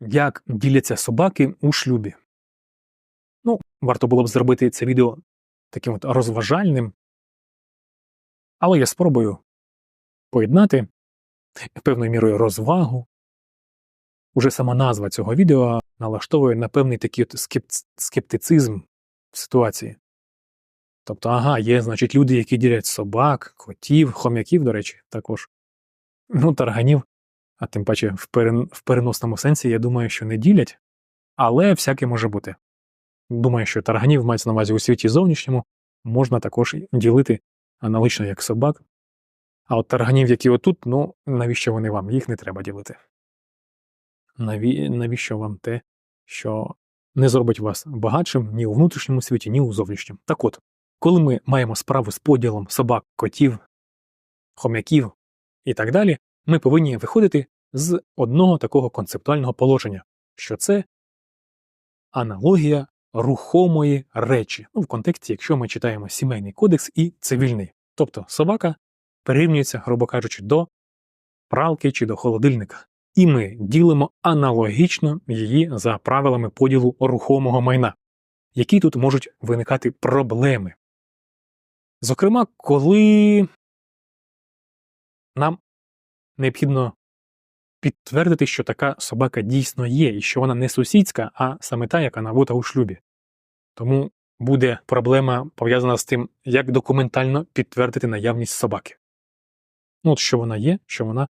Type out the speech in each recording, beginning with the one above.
як діляться собаки у шлюбі. Ну, варто було б зробити це відео таким от розважальним, але я спробую поєднати певною мірою розвагу. Уже сама назва цього відео налаштовує на певний такий от скептицизм в ситуації. Тобто, ага, є, значить, люди, які ділять собак, котів, хом'яків, до речі, також. Ну, тарганів, а тим паче в, перен... в переносному сенсі, я думаю, що не ділять, але всяке може бути. Думаю, що тарганів мається на увазі у світі зовнішньому, можна також ділити аналогічно як собак. А от тарганів, які отут, ну навіщо вони вам? Їх не треба ділити. Наві... Навіщо вам те, що не зробить вас багатшим ні у внутрішньому світі, ні у зовнішньому. Так от, коли ми маємо справу з поділом собак, котів, хом'яків і так далі, ми повинні виходити з одного такого концептуального положення, що це аналогія рухомої речі. Ну, в контексті, якщо ми читаємо сімейний кодекс і цивільний. Тобто собака прирівнюється, грубо кажучи, до пралки чи до холодильника. І ми ділимо аналогічно її за правилами поділу рухомого майна, які тут можуть виникати проблеми. Зокрема, коли нам необхідно підтвердити, що така собака дійсно є, і що вона не сусідська, а саме та, яка набута у шлюбі. Тому буде проблема пов'язана з тим, як документально підтвердити наявність собаки. Ну, от що вона є, що вона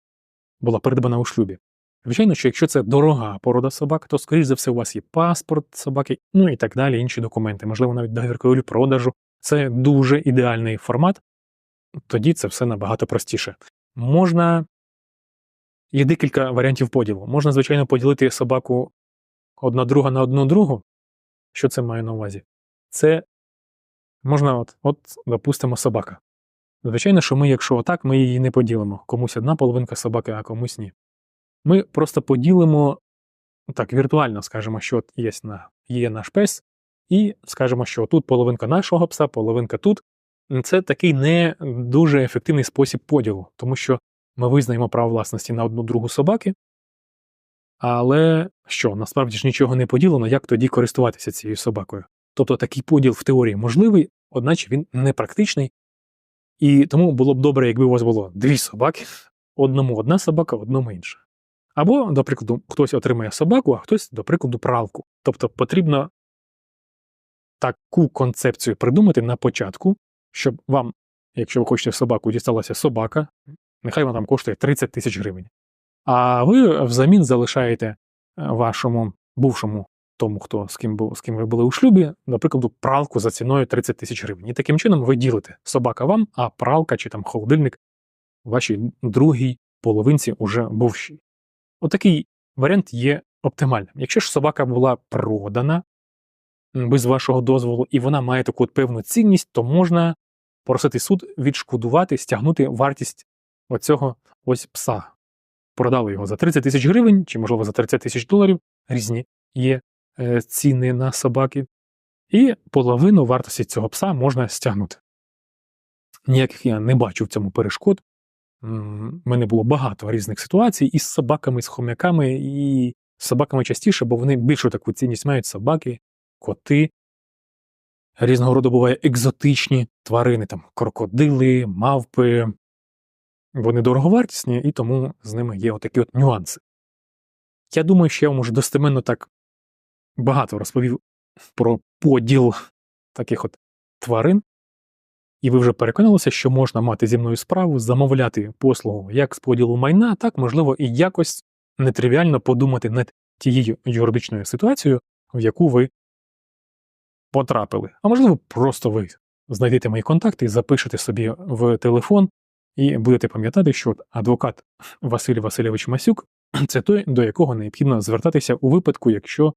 була придбана у шлюбі. Звичайно, що якщо це дорога порода собак, то, скоріш за все, у вас є паспорт собаки, ну і так далі, інші документи, можливо, навіть договір купівлі-продажу. Це дуже ідеальний формат, тоді це все набагато простіше. Можна. Є декілька варіантів поділу. Можна, звичайно, поділити собаку одна друга на одну другу. Що це маю на увазі? Це можна, от, от, допустимо, собака. Звичайно, що ми, якщо отак, ми її не поділимо. Комусь одна половинка собаки, а комусь ні. Ми просто поділимо так, віртуально скажемо, що от є, на, є наш пес, і скажемо, що тут половинка нашого пса, половинка тут. Це такий не дуже ефективний спосіб поділу, тому що ми визнаємо право власності на одну другу собаки. Але що, насправді ж нічого не поділено, як тоді користуватися цією собакою? Тобто такий поділ в теорії можливий, одначе він непрактичний. І тому було б добре, якби у вас було дві собаки, одному одна собака, одному інша. Або, до прикладу, хтось отримає собаку, а хтось, до прикладу, пралку. Тобто потрібно таку концепцію придумати на початку, щоб вам, якщо ви хочете собаку, дісталася собака, нехай вона там коштує 30 тисяч гривень. А ви взамін залишаєте е, вашому бувшому тому, хто з ким був, з ким ви були у шлюбі, наприклад, пралку за ціною 30 тисяч гривень. І таким чином ви ділите собака вам, а пралка чи там холодильник вашій другій половинці уже бувшій. Отакий варіант є оптимальним. Якщо ж собака була продана без вашого дозволу, і вона має таку от певну цінність, то можна просити суд відшкодувати, стягнути вартість оцього ось пса. Продали його за 30 тисяч гривень, чи, можливо, за 30 тисяч доларів, різні є е, ціни на собаки, і половину вартості цього пса можна стягнути. Ніяких я не бачу в цьому перешкод. У мене було багато різних ситуацій із собаками, з хом'яками, і з собаками частіше, бо вони більшу таку цінність мають собаки, коти. Різного роду буває екзотичні тварини, там крокодили, мавпи. Вони дороговартісні, і тому з ними є отакі от нюанси. Я думаю, що я вам уже достеменно так багато розповів про поділ таких от тварин. І ви вже переконалися, що можна мати зі мною справу, замовляти послугу як з поділу майна, так можливо і якось нетривіально подумати над тією юридичною ситуацією, в яку ви потрапили. А можливо, просто ви знайдете мої контакти, і запишете собі в телефон і будете пам'ятати, що адвокат Василь Васильович Масюк це той, до якого необхідно звертатися у випадку, якщо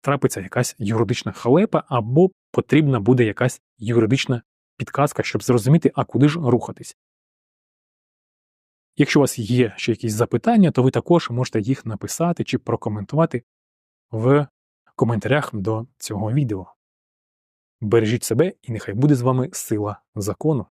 трапиться якась юридична халепа, або потрібна буде якась юридична підказка, щоб зрозуміти, а куди ж рухатись. Якщо у вас є ще якісь запитання, то ви також можете їх написати чи прокоментувати в коментарях до цього відео. Бережіть себе і нехай буде з вами сила закону.